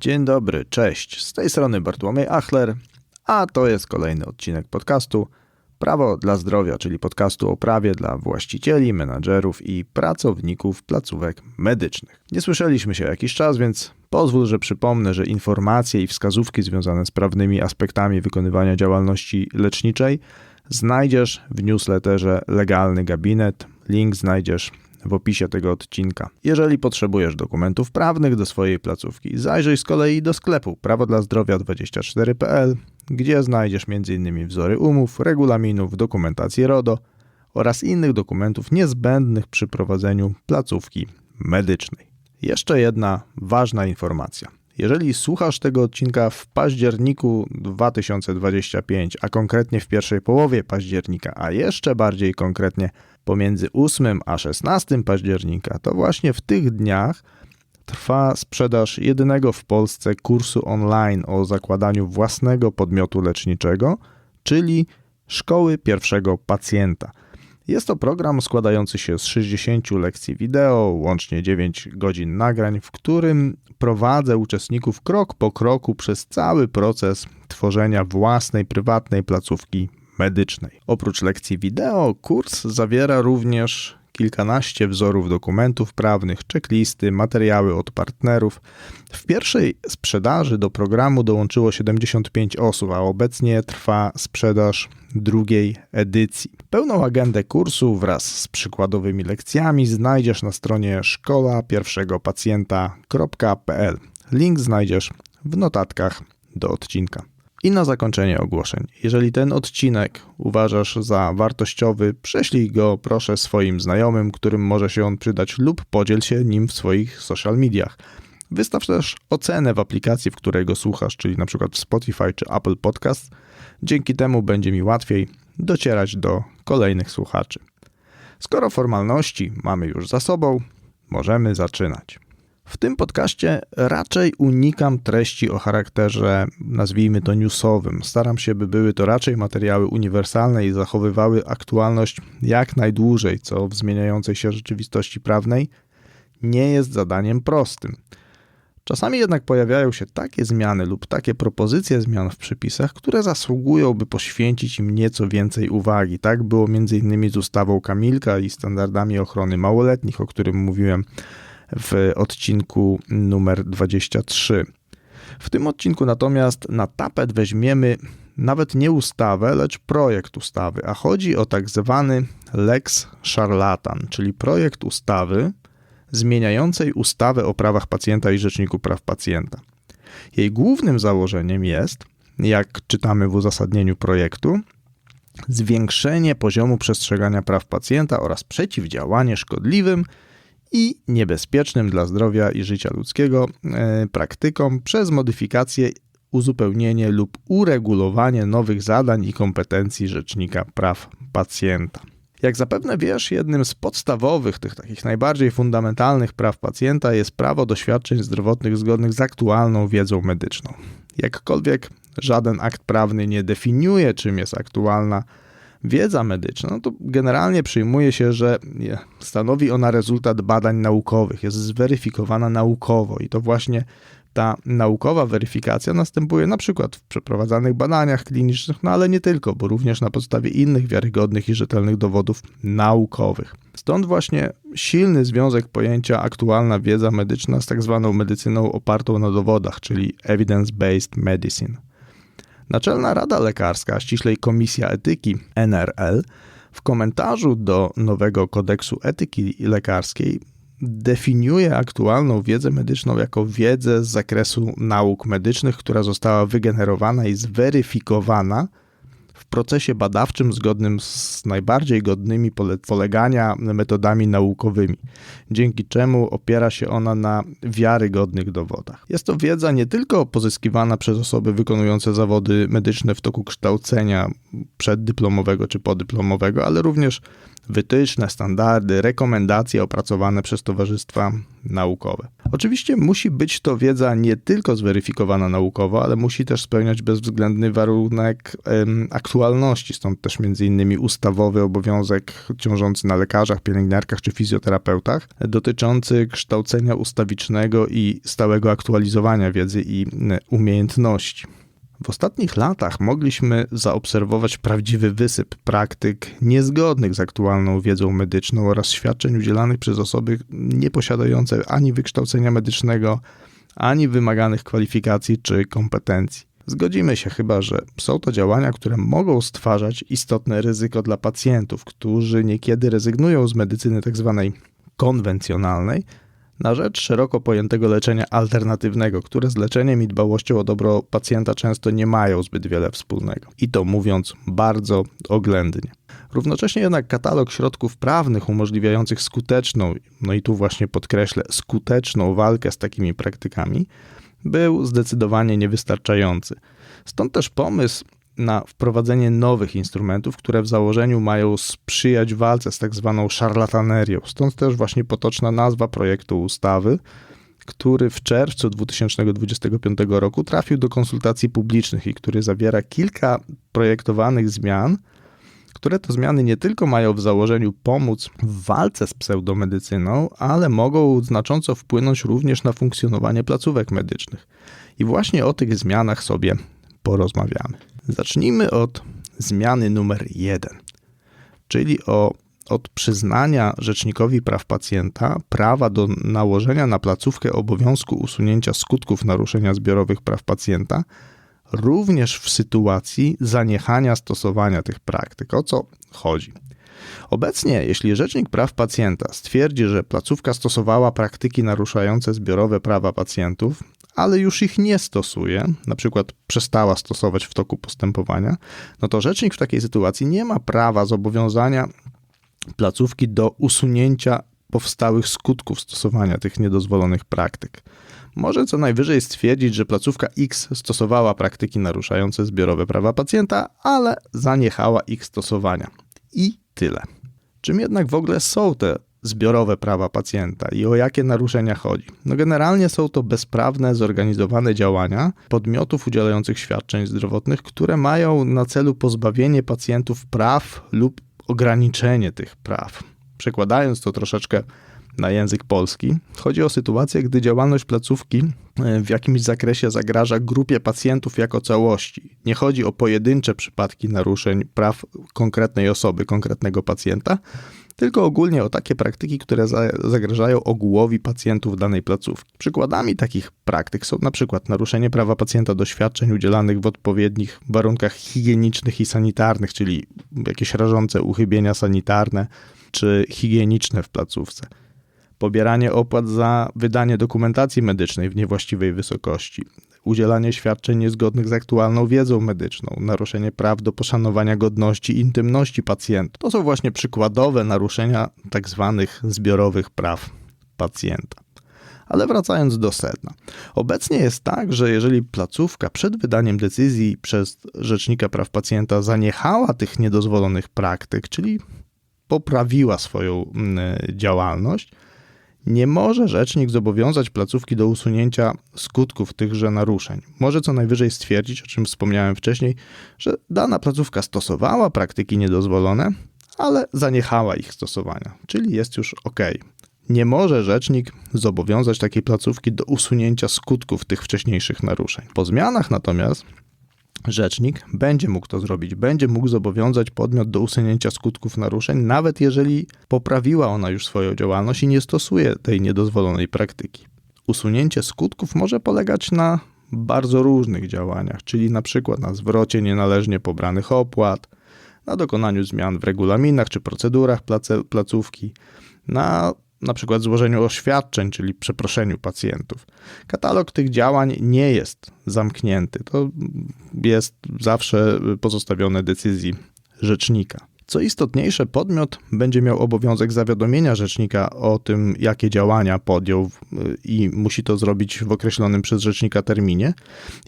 Dzień dobry, cześć. Z tej strony Bartłomiej Achler, a to jest kolejny odcinek podcastu Prawo dla zdrowia, czyli podcastu o prawie dla właścicieli, menadżerów i pracowników placówek medycznych. Nie słyszeliśmy się jakiś czas, więc pozwól, że przypomnę, że informacje i wskazówki związane z prawnymi aspektami wykonywania działalności leczniczej znajdziesz w newsletterze Legalny Gabinet. Link znajdziesz w opisie tego odcinka. Jeżeli potrzebujesz dokumentów prawnych do swojej placówki, zajrzyj z kolei do sklepu prawodlazdrowia24.pl, gdzie znajdziesz m.in. wzory umów, regulaminów, dokumentację RODO oraz innych dokumentów niezbędnych przy prowadzeniu placówki medycznej. Jeszcze jedna ważna informacja. Jeżeli słuchasz tego odcinka w październiku 2025, a konkretnie w pierwszej połowie października, a jeszcze bardziej konkretnie pomiędzy 8 a 16 października, to właśnie w tych dniach trwa sprzedaż jedynego w Polsce kursu online o zakładaniu własnego podmiotu leczniczego, czyli Szkoły Pierwszego Pacjenta. Jest to program składający się z 60 lekcji wideo, łącznie 9 godzin nagrań, w którym prowadzę uczestników krok po kroku przez cały proces tworzenia własnej prywatnej placówki medycznej. Oprócz lekcji wideo, kurs zawiera również kilkanaście wzorów dokumentów prawnych, checklisty, materiały od partnerów. W pierwszej sprzedaży do programu dołączyło 75 osób, a obecnie trwa sprzedaż drugiej edycji. Pełną agendę kursu wraz z przykładowymi lekcjami znajdziesz na stronie szkoła pierwszego pacjenta.pl. Link znajdziesz w notatkach do odcinka. I na zakończenie ogłoszeń. Jeżeli ten odcinek uważasz za wartościowy, prześlij go proszę swoim znajomym, którym może się on przydać, lub podziel się nim w swoich social mediach. Wystaw też ocenę w aplikacji, w której go słuchasz, czyli na przykład w Spotify czy Apple Podcast. Dzięki temu będzie mi łatwiej docierać do kolejnych słuchaczy. Skoro formalności mamy już za sobą, możemy zaczynać. W tym podcaście raczej unikam treści o charakterze, nazwijmy to newsowym. Staram się, by były to raczej materiały uniwersalne i zachowywały aktualność jak najdłużej, co w zmieniającej się rzeczywistości prawnej nie jest zadaniem prostym. Czasami jednak pojawiają się takie zmiany lub takie propozycje zmian w przepisach, które zasługują, by poświęcić im nieco więcej uwagi. Tak było m.in. z ustawą Kamilka i standardami ochrony małoletnich, o którym mówiłem w odcinku numer 23. W tym odcinku natomiast na tapet weźmiemy nawet nie ustawę, lecz projekt ustawy, a chodzi o tak zwany Lex Charlatan, czyli projekt ustawy zmieniającej ustawę o prawach pacjenta i Rzeczniku Praw Pacjenta. Jej głównym założeniem jest, jak czytamy w uzasadnieniu projektu, zwiększenie poziomu przestrzegania praw pacjenta oraz przeciwdziałanie szkodliwym i niebezpiecznym dla zdrowia i życia ludzkiego e, praktykom przez modyfikację, uzupełnienie lub uregulowanie nowych zadań i kompetencji Rzecznika Praw Pacjenta. Jak zapewne wiesz, jednym z podstawowych, tych takich najbardziej fundamentalnych praw pacjenta jest prawo do świadczeń zdrowotnych zgodnych z aktualną wiedzą medyczną. Jakkolwiek żaden akt prawny nie definiuje, czym jest aktualna wiedza medyczna, no to generalnie przyjmuje się, że stanowi ona rezultat badań naukowych, jest zweryfikowana naukowo i to właśnie ta naukowa weryfikacja następuje na przykład w przeprowadzanych badaniach klinicznych, no ale nie tylko, bo również na podstawie innych wiarygodnych i rzetelnych dowodów naukowych. Stąd właśnie silny związek pojęcia aktualna wiedza medyczna z tak zwaną medycyną opartą na dowodach, czyli evidence-based medicine. Naczelna Rada Lekarska, ściślej Komisja Etyki NRL, w komentarzu do nowego kodeksu etyki lekarskiej definiuje aktualną wiedzę medyczną jako wiedzę z zakresu nauk medycznych, która została wygenerowana i zweryfikowana procesie badawczym zgodnym z najbardziej godnymi polegania metodami naukowymi, dzięki czemu opiera się ona na wiarygodnych dowodach. Jest to wiedza nie tylko pozyskiwana przez osoby wykonujące zawody medyczne w toku kształcenia przeddyplomowego czy podyplomowego, ale również wytyczne, standardy, rekomendacje opracowane przez towarzystwa naukowe. Oczywiście musi być to wiedza nie tylko zweryfikowana naukowo, ale musi też spełniać bezwzględny warunek aktualności, stąd też między innymi ustawowy obowiązek ciążący na lekarzach, pielęgniarkach czy fizjoterapeutach dotyczący kształcenia ustawicznego i stałego aktualizowania wiedzy i umiejętności. W ostatnich latach mogliśmy zaobserwować prawdziwy wysyp praktyk niezgodnych z aktualną wiedzą medyczną oraz świadczeń udzielanych przez osoby nieposiadające ani wykształcenia medycznego, ani wymaganych kwalifikacji czy kompetencji. Zgodzimy się chyba, że są to działania, które mogą stwarzać istotne ryzyko dla pacjentów, którzy niekiedy rezygnują z medycyny tzw. Tak konwencjonalnej na rzecz szeroko pojętego leczenia alternatywnego, które z leczeniem i dbałością o dobro pacjenta często nie mają zbyt wiele wspólnego. I to mówiąc bardzo oględnie. Równocześnie jednak katalog środków prawnych umożliwiających skuteczną, no i tu właśnie podkreślę, skuteczną walkę z takimi praktykami był zdecydowanie niewystarczający. Stąd też pomysł na wprowadzenie nowych instrumentów, które w założeniu mają sprzyjać walce z tak zwaną szarlatanerią. Stąd też właśnie potoczna nazwa projektu ustawy, który w czerwcu 2025 roku trafił do konsultacji publicznych i który zawiera kilka projektowanych zmian, które to zmiany nie tylko mają w założeniu pomóc w walce z pseudomedycyną, ale mogą znacząco wpłynąć również na funkcjonowanie placówek medycznych. I właśnie o tych zmianach sobie porozmawiamy. Zacznijmy od zmiany numer jeden, czyli o, od przyznania Rzecznikowi Praw Pacjenta prawa do nałożenia na placówkę obowiązku usunięcia skutków naruszenia zbiorowych praw pacjenta, również w sytuacji zaniechania stosowania tych praktyk. O co chodzi? Obecnie, jeśli Rzecznik Praw Pacjenta stwierdzi, że placówka stosowała praktyki naruszające zbiorowe prawa pacjentów, ale już ich nie stosuje, na przykład przestała stosować w toku postępowania, no to rzecznik w takiej sytuacji nie ma prawa zobowiązania placówki do usunięcia powstałych skutków stosowania tych niedozwolonych praktyk. Może co najwyżej stwierdzić, że placówka X stosowała praktyki naruszające zbiorowe prawa pacjenta, ale zaniechała ich stosowania. I tyle. Czym jednak w ogóle są te zbiorowe prawa pacjenta i o jakie naruszenia chodzi? No generalnie są to bezprawne, zorganizowane działania podmiotów udzielających świadczeń zdrowotnych, które mają na celu pozbawienie pacjentów praw lub ograniczenie tych praw. Przekładając to troszeczkę na język polski, chodzi o sytuację, gdy działalność placówki e, w jakimś zakresie zagraża grupie pacjentów jako całości. Nie chodzi o pojedyncze przypadki naruszeń praw konkretnej osoby, konkretnego pacjenta, tylko ogólnie o takie praktyki, które zagrażają ogółowi pacjentów danej placówki. Przykładami takich praktyk są przykład naruszenie prawa pacjenta do świadczeń udzielanych w odpowiednich warunkach higienicznych i sanitarnych, czyli jakieś rażące uchybienia sanitarne czy higieniczne w placówce pobieranie opłat za wydanie dokumentacji medycznej w niewłaściwej wysokości, udzielanie świadczeń niezgodnych z aktualną wiedzą medyczną, naruszenie praw do poszanowania godności i intymności pacjenta. To są właśnie przykładowe naruszenia tzw. Tak zbiorowych praw pacjenta. Ale wracając do sedna. Obecnie jest tak, że jeżeli placówka przed wydaniem decyzji przez Rzecznika Praw Pacjenta zaniechała tych niedozwolonych praktyk, czyli poprawiła swoją mm, działalność, nie może rzecznik zobowiązać placówki do usunięcia skutków tychże naruszeń. Może co najwyżej stwierdzić, o czym wspomniałem wcześniej, że dana placówka stosowała praktyki niedozwolone, ale zaniechała ich stosowania, czyli jest już ok. Nie może rzecznik zobowiązać takiej placówki do usunięcia skutków tych wcześniejszych naruszeń. Po zmianach natomiast rzecznik będzie mógł to zrobić, będzie mógł zobowiązać podmiot do usunięcia skutków naruszeń, nawet jeżeli poprawiła ona już swoją działalność i nie stosuje tej niedozwolonej praktyki. Usunięcie skutków może polegać na bardzo różnych działaniach, czyli na przykład na zwrocie nienależnie pobranych opłat, na dokonaniu zmian w regulaminach czy procedurach placówki, na na przykład złożeniu oświadczeń, czyli przeproszeniu pacjentów. Katalog tych działań nie jest zamknięty. To jest zawsze pozostawione decyzji rzecznika. Co istotniejsze, podmiot będzie miał obowiązek zawiadomienia rzecznika o tym, jakie działania podjął i musi to zrobić w określonym przez rzecznika terminie.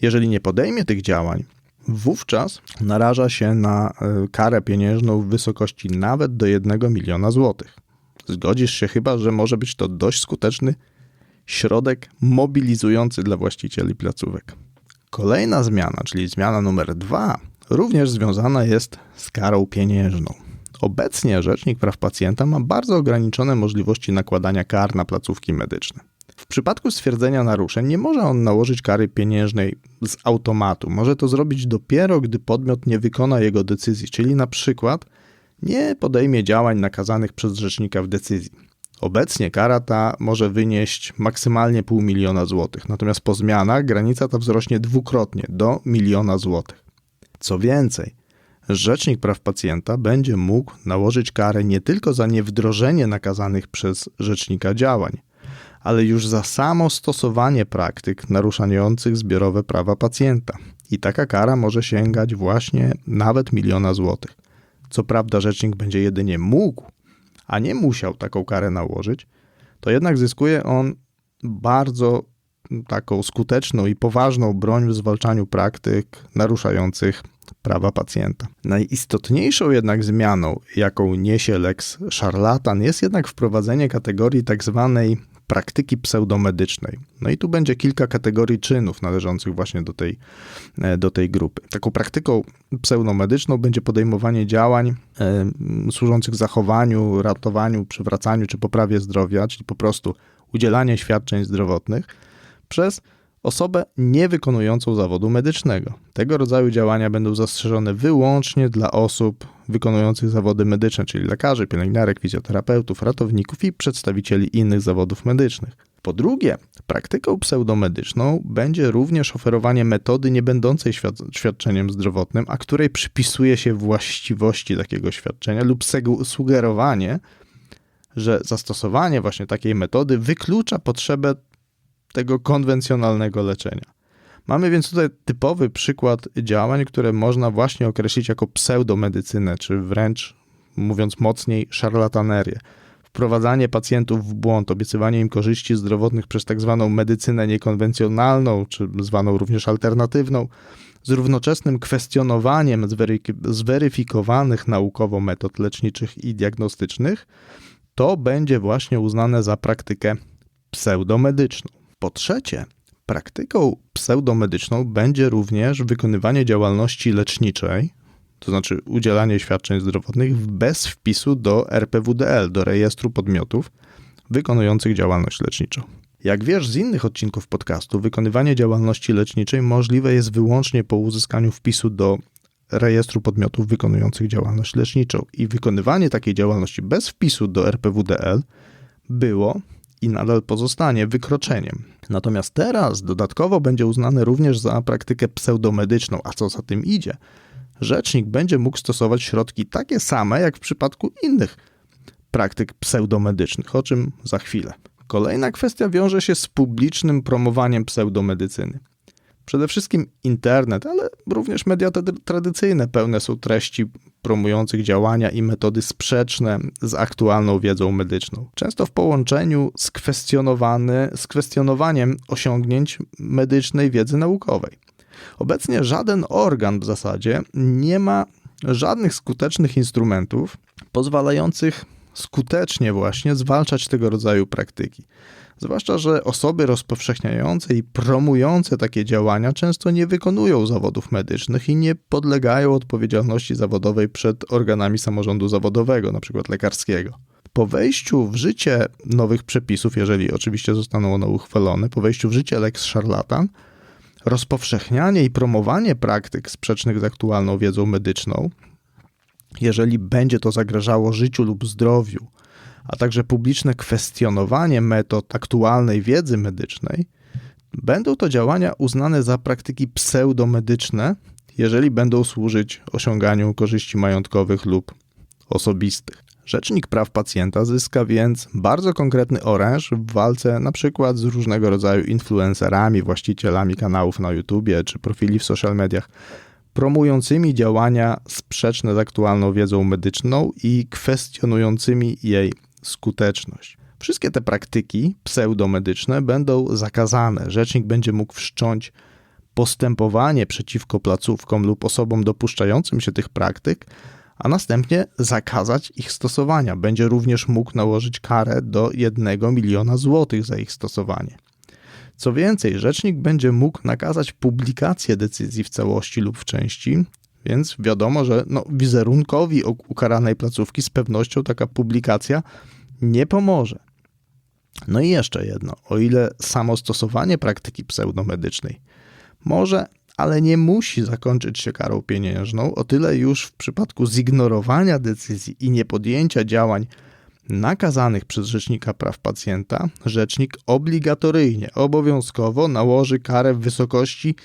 Jeżeli nie podejmie tych działań, wówczas naraża się na e, karę pieniężną w wysokości nawet do 1 miliona złotych. Zgodzisz się chyba, że może być to dość skuteczny środek mobilizujący dla właścicieli placówek. Kolejna zmiana, czyli zmiana numer dwa, również związana jest z karą pieniężną. Obecnie Rzecznik Praw Pacjenta ma bardzo ograniczone możliwości nakładania kar na placówki medyczne. W przypadku stwierdzenia naruszeń nie może on nałożyć kary pieniężnej z automatu. Może to zrobić dopiero, gdy podmiot nie wykona jego decyzji, czyli na przykład nie podejmie działań nakazanych przez rzecznika w decyzji. Obecnie kara ta może wynieść maksymalnie pół miliona złotych, natomiast po zmianach granica ta wzrośnie dwukrotnie do miliona złotych. Co więcej, Rzecznik Praw Pacjenta będzie mógł nałożyć karę nie tylko za niewdrożenie nakazanych przez rzecznika działań, ale już za samo stosowanie praktyk naruszających zbiorowe prawa pacjenta. I taka kara może sięgać właśnie nawet miliona złotych. Co prawda, rzecznik będzie jedynie mógł, a nie musiał taką karę nałożyć, to jednak zyskuje on bardzo taką skuteczną i poważną broń w zwalczaniu praktyk naruszających prawa pacjenta. Najistotniejszą jednak zmianą, jaką niesie Lex Szarlatan, jest jednak wprowadzenie kategorii tak zwanej praktyki pseudomedycznej. No i tu będzie kilka kategorii czynów należących właśnie do tej, e, do tej grupy. Taką praktyką pseudomedyczną będzie podejmowanie działań e, służących zachowaniu, ratowaniu, przywracaniu czy poprawie zdrowia, czyli po prostu udzielanie świadczeń zdrowotnych przez osobę niewykonującą zawodu medycznego. Tego rodzaju działania będą zastrzeżone wyłącznie dla osób wykonujących zawody medyczne, czyli lekarzy, pielęgniarek, fizjoterapeutów, ratowników i przedstawicieli innych zawodów medycznych. Po drugie, praktyką pseudomedyczną będzie również oferowanie metody nie będącej świadczeniem zdrowotnym, a której przypisuje się właściwości takiego świadczenia lub sugerowanie, że zastosowanie właśnie takiej metody wyklucza potrzebę tego konwencjonalnego leczenia. Mamy więc tutaj typowy przykład działań, które można właśnie określić jako pseudomedycynę, czy wręcz, mówiąc mocniej, szarlatanerię. Wprowadzanie pacjentów w błąd, obiecywanie im korzyści zdrowotnych przez tak zwaną medycynę niekonwencjonalną, czy zwaną również alternatywną, z równoczesnym kwestionowaniem zweryfikowanych naukowo metod leczniczych i diagnostycznych, to będzie właśnie uznane za praktykę pseudomedyczną. Po trzecie, praktyką pseudomedyczną będzie również wykonywanie działalności leczniczej, to znaczy udzielanie świadczeń zdrowotnych bez wpisu do RPWDL, do rejestru podmiotów wykonujących działalność leczniczą. Jak wiesz z innych odcinków podcastu, wykonywanie działalności leczniczej możliwe jest wyłącznie po uzyskaniu wpisu do rejestru podmiotów wykonujących działalność leczniczą i wykonywanie takiej działalności bez wpisu do RPWDL było i nadal pozostanie wykroczeniem. Natomiast teraz dodatkowo będzie uznany również za praktykę pseudomedyczną, a co za tym idzie, rzecznik będzie mógł stosować środki takie same jak w przypadku innych praktyk pseudomedycznych, o czym za chwilę. Kolejna kwestia wiąże się z publicznym promowaniem pseudomedycyny. Przede wszystkim internet, ale również media tradycyjne pełne są treści promujących działania i metody sprzeczne z aktualną wiedzą medyczną. Często w połączeniu z, z kwestionowaniem osiągnięć medycznej wiedzy naukowej. Obecnie żaden organ w zasadzie nie ma żadnych skutecznych instrumentów pozwalających skutecznie właśnie zwalczać tego rodzaju praktyki. Zwłaszcza, że osoby rozpowszechniające i promujące takie działania często nie wykonują zawodów medycznych i nie podlegają odpowiedzialności zawodowej przed organami samorządu zawodowego, np. lekarskiego. Po wejściu w życie nowych przepisów, jeżeli oczywiście zostaną one uchwalone, po wejściu w życie Lex Charlatan, rozpowszechnianie i promowanie praktyk sprzecznych z aktualną wiedzą medyczną, jeżeli będzie to zagrażało życiu lub zdrowiu a także publiczne kwestionowanie metod aktualnej wiedzy medycznej, będą to działania uznane za praktyki pseudomedyczne, jeżeli będą służyć osiąganiu korzyści majątkowych lub osobistych. Rzecznik praw pacjenta zyska więc bardzo konkretny oręż w walce na przykład z różnego rodzaju influencerami, właścicielami kanałów na YouTube czy profili w social mediach, promującymi działania sprzeczne z aktualną wiedzą medyczną i kwestionującymi jej skuteczność. Wszystkie te praktyki pseudomedyczne będą zakazane. Rzecznik będzie mógł wszcząć postępowanie przeciwko placówkom lub osobom dopuszczającym się tych praktyk, a następnie zakazać ich stosowania. Będzie również mógł nałożyć karę do 1 miliona złotych za ich stosowanie. Co więcej, rzecznik będzie mógł nakazać publikację decyzji w całości lub w części, więc wiadomo, że no, wizerunkowi ukaranej placówki z pewnością taka publikacja nie pomoże. No i jeszcze jedno, o ile samo stosowanie praktyki pseudomedycznej może, ale nie musi zakończyć się karą pieniężną, o tyle już w przypadku zignorowania decyzji i niepodjęcia działań nakazanych przez Rzecznika Praw Pacjenta, rzecznik obligatoryjnie, obowiązkowo nałoży karę w wysokości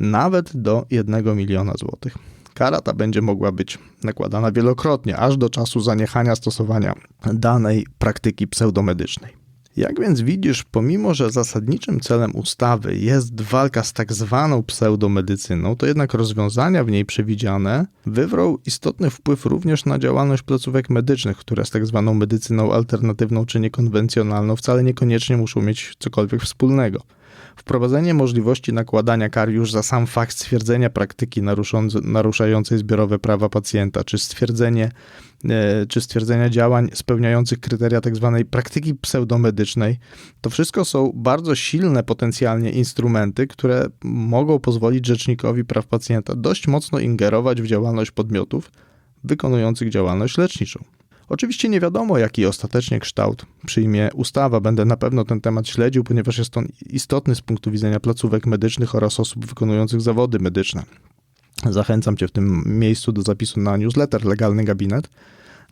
nawet do 1 miliona złotych. Kara ta będzie mogła być nakładana wielokrotnie, aż do czasu zaniechania stosowania danej praktyki pseudomedycznej. Jak więc widzisz, pomimo że zasadniczym celem ustawy jest walka z tak zwaną pseudomedycyną, to jednak rozwiązania w niej przewidziane wywrą istotny wpływ również na działalność placówek medycznych, które z tak zwaną medycyną alternatywną czy niekonwencjonalną wcale niekoniecznie muszą mieć cokolwiek wspólnego. Wprowadzenie możliwości nakładania kar już za sam fakt stwierdzenia praktyki naruszającej zbiorowe prawa pacjenta, czy stwierdzenie, e, czy stwierdzenia działań spełniających kryteria tzw. Tak praktyki pseudomedycznej, to wszystko są bardzo silne potencjalnie instrumenty, które mogą pozwolić Rzecznikowi Praw Pacjenta dość mocno ingerować w działalność podmiotów wykonujących działalność leczniczą. Oczywiście nie wiadomo, jaki ostatecznie kształt przyjmie ustawa. Będę na pewno ten temat śledził, ponieważ jest on istotny z punktu widzenia placówek medycznych oraz osób wykonujących zawody medyczne. Zachęcam Cię w tym miejscu do zapisu na newsletter Legalny Gabinet.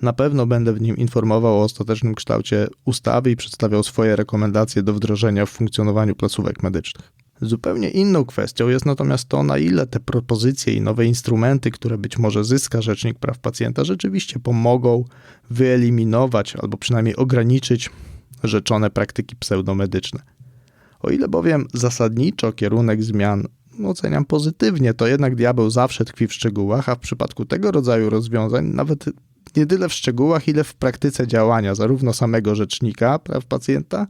Na pewno będę w nim informował o ostatecznym kształcie ustawy i przedstawiał swoje rekomendacje do wdrożenia w funkcjonowaniu placówek medycznych. Zupełnie inną kwestią jest natomiast to, na ile te propozycje i nowe instrumenty, które być może zyska Rzecznik Praw Pacjenta, rzeczywiście pomogą wyeliminować albo przynajmniej ograniczyć rzeczone praktyki pseudomedyczne. O ile bowiem zasadniczo kierunek zmian oceniam pozytywnie, to jednak diabeł zawsze tkwi w szczegółach, a w przypadku tego rodzaju rozwiązań nawet nie tyle w szczegółach, ile w praktyce działania zarówno samego rzecznika praw pacjenta,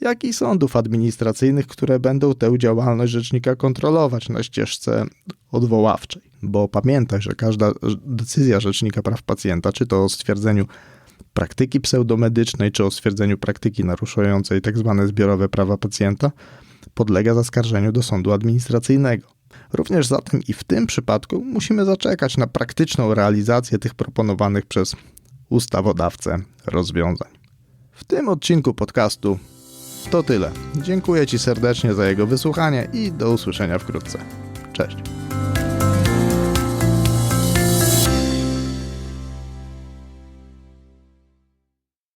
jak i sądów administracyjnych, które będą tę działalność rzecznika kontrolować na ścieżce odwoławczej. Bo pamiętaj, że każda decyzja Rzecznika Praw Pacjenta, czy to o stwierdzeniu praktyki pseudomedycznej, czy o stwierdzeniu praktyki naruszającej tzw. Tak zbiorowe prawa pacjenta, podlega zaskarżeniu do sądu administracyjnego. Również zatem i w tym przypadku musimy zaczekać na praktyczną realizację tych proponowanych przez ustawodawcę rozwiązań. W tym odcinku podcastu to tyle. Dziękuję Ci serdecznie za jego wysłuchanie i do usłyszenia wkrótce. Cześć.